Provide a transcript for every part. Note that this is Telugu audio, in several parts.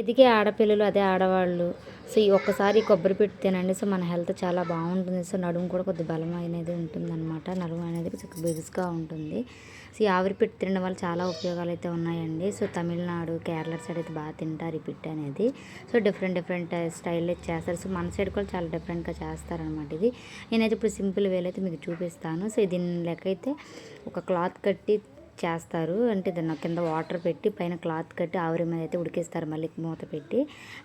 ఎదిగే ఆడపిల్లలు అదే ఆడవాళ్ళు. సో ఈ ఒక్కసారి కొబ్బరి పెట్టి తినండి. సో మన హెల్త్ చాలా బాగుంటుంది. సో నడుము కూడా కొద్ది బలం అనేది ఉంటుందన్నమాట. నడుము అనేది కొంచెం బిగుసుగా ఉంటుంది. సో ఈ ఆవిరి పెట్టి తినడం వల్ల చాలా ఉపయోగాలు అయితే ఉన్నాయండి. సో తమిళనాడు కేరళ సైడ్ అయితే బాగా తింటారు ఈ పిట్ అనేది. సో డిఫరెంట్ డిఫరెంట్ స్టైల్లో చేస్తారు. సో మన సైడ్ కూడా చాలా డిఫరెంట్గా చేస్తారనమాట ఇది. నేనైతే ఇప్పుడు సింపుల్ వేలైతే మీకు చూపిస్తాను. సో దీని లెక్క అయితే ఒక క్లాత్ కట్టి చేస్తారు. అంటే దాన్ని కింద వాటర్ పెట్టి పైన క్లాత్ కట్టి ఆవిరి మీద అయితే ఉడికిస్తారు మళ్ళీ మూత పెట్టి.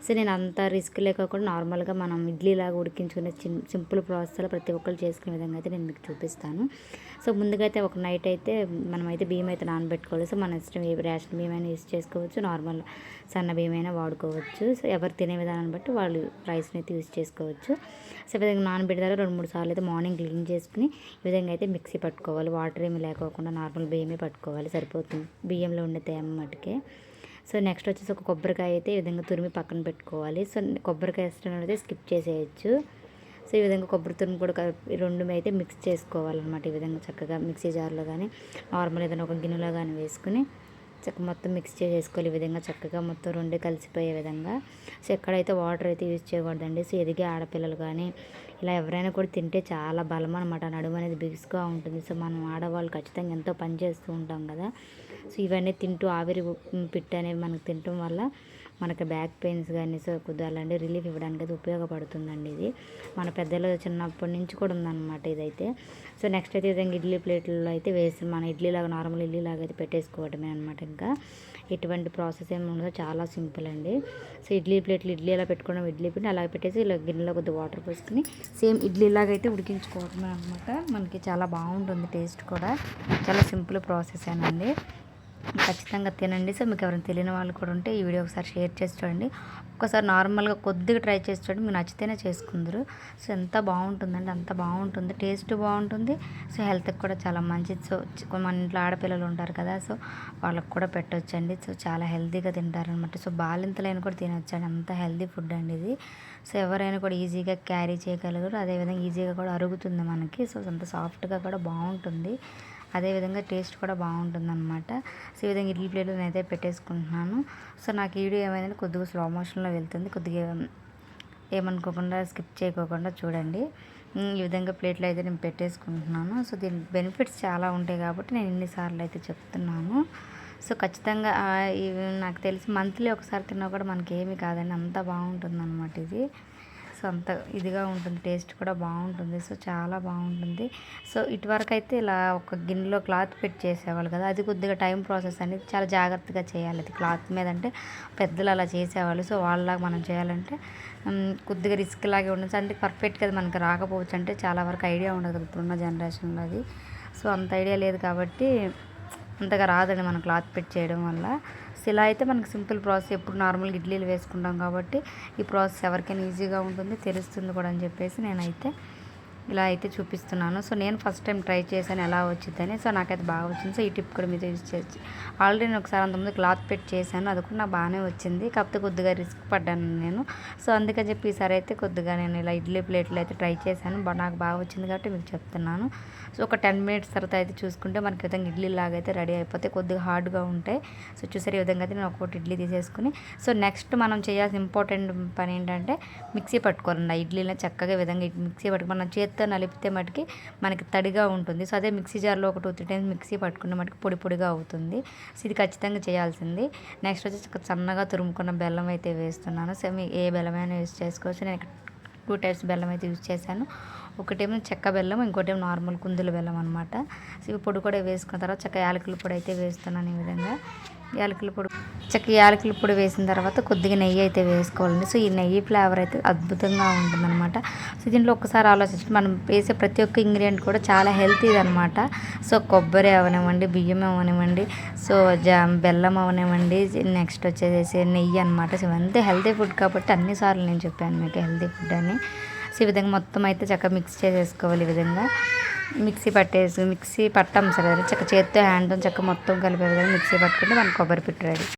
సో నేను అంత రిస్క్ లేకుండా నార్మల్గా మనం ఇడ్లీ లాగా ఉడికించుకునే సింపుల్ ప్రాసెస్లో ప్రతి ఒక్కరు చేసుకునే విధంగా అయితే నేను మీకు చూపిస్తాను. సో ముందుగా అయితే ఒక నైట్ అయితే మనమైతే బియ్యం అయితే నానబెట్టుకోవాలి. సో మన ఇష్టం ఏ రేషన్ బియ్యం అయినా యూస్ చేసుకోవచ్చు. నార్మల్ సన్న బియ్యం అయినా వాడుకోవచ్చు. సో ఎవరు తినే విధానాన్ని బట్టి వాళ్ళు రైస్ని అయితే యూస్ చేసుకోవచ్చు. సో ఈ విధంగా నానబెడతారు. రెండు మూడు సార్లు అయితే మార్నింగ్ క్లీన్ చేసుకుని ఈ విధంగా అయితే మిక్సీ పట్టుకోవాలి. వాటర్ ఏమి లేకోకుండా నార్మల్ బియ్యమే పట్టుకోవాలి. సరిపోతుంది. బియ్యంలో ఉండే తేమ మటుకే. సో నెక్స్ట్ వచ్చేసి ఒక కొబ్బరికాయ అయితే ఈ విధంగా తురిమి పక్కన పెట్టుకోవాలి. సో కొబ్బరికాయ ఇష్టం అయితే స్కిప్ చేసేయచ్చు. సో ఈ విధంగా కొబ్బరి తురుము కూడా రెండు అయితే మిక్స్ చేసుకోవాలన్నమాట ఈ విధంగా చక్కగా. మిక్సీ జార్లో కానీ నార్మల్ ఏదైనా ఒక గిన్నెలో కానీ వేసుకుని చక్క మొత్తం మిక్స్ చేసేసుకోవాలి ఈ విధంగా చక్కగా మొత్తం రెండు కలిసిపోయే విధంగా. సో ఎక్కడైతే వాటర్ అయితే యూజ్ చేయకూడదండి సో ఎదిగే ఆడపిల్లలు కానీ ఇలా ఎవరైనా కూడా తింటే చాలా బలం అనమాట నడుము అనేది బిగుసుగా ఉంటుంది. సో మనం ఆడవాళ్ళు ఖచ్చితంగా ఎంతో పని చేస్తూ ఉంటాం కదా. సో ఇవన్నీ తింటూ ఆవిరి పిట్టు అనేవి మనకు తినటం వల్ల మనకి బ్యాక్ పెయిన్స్ కానీ సో కొద్దిగా అలాంటి రిలీఫ్ ఇవ్వడానికి అయితే ఉపయోగపడుతుందండి ఇది. మన పెద్దలు చిన్నప్పటి నుంచి కూడా ఉందన్నమాట ఇదైతే. సో నెక్స్ట్ అయితే విధంగా ఇడ్లీ ప్లేట్లలో అయితే వేసి మన ఇడ్లీ లాగా నార్మల్ ఇడ్లీ లాగా అయితే పెట్టేసుకోవడమే అనమాట ఇంకా. ఎటువంటి ప్రాసెస్ ఏమి ఉండదో చాలా సింపుల్ అండి. సో ఇడ్లీ ప్లేట్లు ఇడ్లీ ఎలా పెట్టుకోవడం ఇడ్లీ పిండి అలా పెట్టేసి ఇలా గిన్నెలో కొద్దిగా వాటర్ పోసుకుని సేమ్ ఇడ్లీ లాగా అయితే ఉడికించుకోవడమే అనమాట మనకి చాలా బాగుంటుంది టేస్ట్ కూడా. చాలా సింపుల్ ప్రాసెస్ ఏనండి. ఖచ్చితంగా తినండి. సో మీకు ఎవరైనా తెలియని వాళ్ళు కూడా ఉంటే ఈ వీడియో ఒకసారి షేర్ చేసి చూడండి. ఒకసారి నార్మల్గా కొద్దిగా ట్రై చేసి చూడండి. మీకు నచ్చితేనే చేసుకుందరు. సో ఎంత బాగుంటుందండి. అంత బాగుంటుంది. టేస్ట్ బాగుంటుంది. సో హెల్త్కి కూడా చాలా మంచిది. సో మన ఇంట్లో ఆడపిల్లలు ఉంటారు కదా. సో వాళ్ళకి కూడా పెట్టొచ్చండి. సో చాలా హెల్తీగా తింటారనమాట. సో బాలింతలైన కూడా తినొచ్చండి. అంత హెల్తీ ఫుడ్ అండి ఇది. సో ఎవరైనా కూడా ఈజీగా క్యారీ చేయగలరు. అదేవిధంగా ఈజీగా కూడా అరుగుతుంది మనకి. సో అంత సాఫ్ట్గా కూడా బాగుంటుంది. అదేవిధంగా టేస్ట్ కూడా బాగుంటుంది అనమాట సో ఈ విధంగా ఇడ్లీ ప్లేట్లో నేనైతే పెట్టేసుకుంటున్నాను. సో నాకు ఈ వీడియో ఏమైందంటే కొద్దిగా స్లో మోషన్లో వెళ్తుంది. కొద్దిగా ఏమనుకోకుండా స్కిప్ చేయకోకుండా చూడండి. ఈ విధంగా ప్లేట్లో అయితే నేను పెట్టేసుకుంటున్నాను. సో దీని బెనిఫిట్స్ చాలా ఉంటాయి కాబట్టి నేను ఇన్నిసార్లు అయితే చెప్తున్నాను. సో ఖచ్చితంగా నాకు తెలిసి మంత్లీ ఒకసారి తిన్నా కూడా మనకి ఏమి కాదండి. అంత బాగుంటుంది అనమాట ఇది. సో అంత ఇదిగా ఉంటుంది టేస్ట్ కూడా బాగుంటుంది. సో చాలా బాగుంటుంది. సో ఇటువరకు అయితే ఇలా ఒక గిన్నెలో క్లాత్ పెట్టి చేసేవాళ్ళు కదా అది కొద్దిగా టైం ప్రాసెస్ అనేది చాలా జాగ్రత్తగా చేయాలి. అది క్లాత్ మీద అంటే పెద్దలు అలా చేసేవాళ్ళు. సో వాళ్ళలాగా మనం చేయాలంటే కొద్దిగా రిస్క్ లాగే ఉండొచ్చు. అంటే పర్ఫెక్ట్గా అది మనకి రాకపోవచ్చు అంటే చాలా వరకు ఐడియా ఉండదు కదా ఇప్పుడున్న జనరేషన్లో అది. సో అంత ఐడియా లేదు కాబట్టి అంతగా రాదండి మనం క్లాత్ పెట్టి చేయడం వల్ల. సో ఇలా అయితే మనకి సింపుల్ ప్రాసెస్. ఎప్పుడు నార్మల్గా ఇడ్లీలు వేసుకుంటాం కాబట్టి ఈ ప్రాసెస్ ఎవరికైనా ఈజీగా ఉంటుంది తెలుస్తుంది కూడా అని చెప్పేసి నేనైతే ఇలా అయితే చూపిస్తున్నాను. సో నేను ఫస్ట్ టైం ట్రై చేశాను ఎలా వచ్చిందని సో నాకైతే బాగా వచ్చింది. సో ఈ టిప్ కూడా మీతో యూజ్ చేసి ఆల్రెడీ నేను ఒకసారి అంతకుముందు క్లాత్ పెట్టి చేశాను. అది కూడా నాకు బాగానే వచ్చింది. కాకపోతే కొద్దిగా రిస్క్ పడ్డాను నేను. సో అందుకని చెప్పి ఈసారి అయితే కొద్దిగా నేను ఇలా ఇడ్లీ ప్లేట్లు అయితే ట్రై చేశాను. నాకు బాగా వచ్చింది కాబట్టి మీకు చెప్తున్నాను. సో ఒక టెన్ మినిట్స్ తర్వాత అయితే చూసుకుంటే మనకి విధంగా ఇడ్లీ లాగా అయితే రెడీ అయిపోతే కొద్దిగా హార్డ్గా ఉంటాయి. సో చూసారు ఈ విధంగా అయితే నేను ఒకటి ఇడ్లీ తీసేసుకుని. సో నెక్స్ట్ మనం చేయాల్సిన ఇంపార్టెంట్ పని ఏంటంటే మిక్సీ పట్టుకోవాలండి. ఆ ఇడ్లీని చక్కగా విధంగా మిక్సీ పట్టుకుని మనం చేతితో నలిపితే మటుకి మనకి తడిగా ఉంటుంది. సో అదే మిక్సీ జార్లో ఒక టూ త్రీ టైమ్స్ మిక్సీ పట్టుకున్న మటుకు పొడి పొడిగా అవుతుంది. సో ఇది ఖచ్చితంగా చేయాల్సింది. నెక్స్ట్ వచ్చేసి సన్నగా తురుముకున్న బెల్లం అయితే వేస్తున్నాను. సో మీ ఏ బెల్లమైనా యూస్ చేసుకోవచ్చు. నేను టూ టైప్స్ బెల్లం అయితే యూజ్ చేశాను. ఒకటేమో చెక్క బెల్లం ఇంకోటేమో నార్మల్ కుందుల బెల్లం అనమాట సో ఇవి పొడి కూడా వేసుకున్న తర్వాత చక్క యాలకుల పొడి అయితే వేస్తున్నాను ఈ విధంగా. యాలకుల పొడి. చక్క యాలకుల పొడి వేసిన తర్వాత కొద్దిగా నెయ్యి అయితే వేసుకోవాలండి. సో ఈ నెయ్యి ఫ్లేవర్ అయితే అద్భుతంగా ఉంటుందన్నమాట. సో దీంట్లో ఒక్కసారి ఆలోచించి మనం వేసే ప్రతి ఒక్క ఇంగ్రీడియంట్ కూడా చాలా హెల్తీ అనమాట సో కొబ్బరి అవనివ్వండి బియ్యం అవనివ్వండి సో జా బెల్లం అవనివ్వండి నెక్స్ట్ వచ్చేసేసి నెయ్యి అనమాట సో ఇవంతా హెల్తీ ఫుడ్ కాబట్టి అన్నిసార్లు నేను చెప్పాను మీకు హెల్తీ ఫుడ్ అని. సో ఈ విధంగా మొత్తం అయితే చక్కగా మిక్స్ చేసేసుకోవాలి ఈ విధంగా. మిక్సీ పట్టేసి మిక్సీ పట్టం సరే చక్క చేత్తో హ్యాండ్తో చక్క మొత్తం కలిపే విధంగా మిక్సీ పట్టుకుంటే మనకు కొబ్బరి పిట్టు రెడీ.